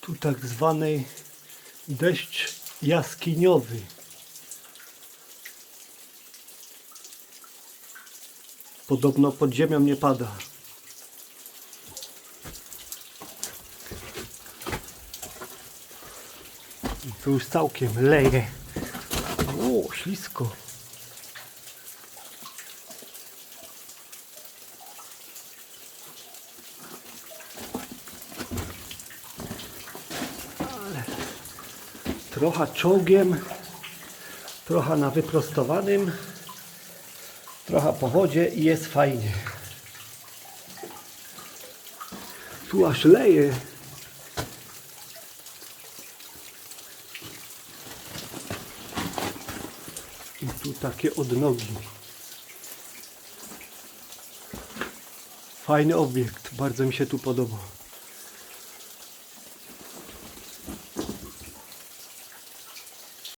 Tu tak zwany deszcz jaskiniowy. Podobno pod ziemią nie pada. Tu już całkiem leje. O, ślisko. Trochę czołgiem, trochę na wyprostowanym, trochę po wodzie i jest fajnie. Tu aż leje. I tu takie odnogi. Fajny obiekt, bardzo mi się tu podoba.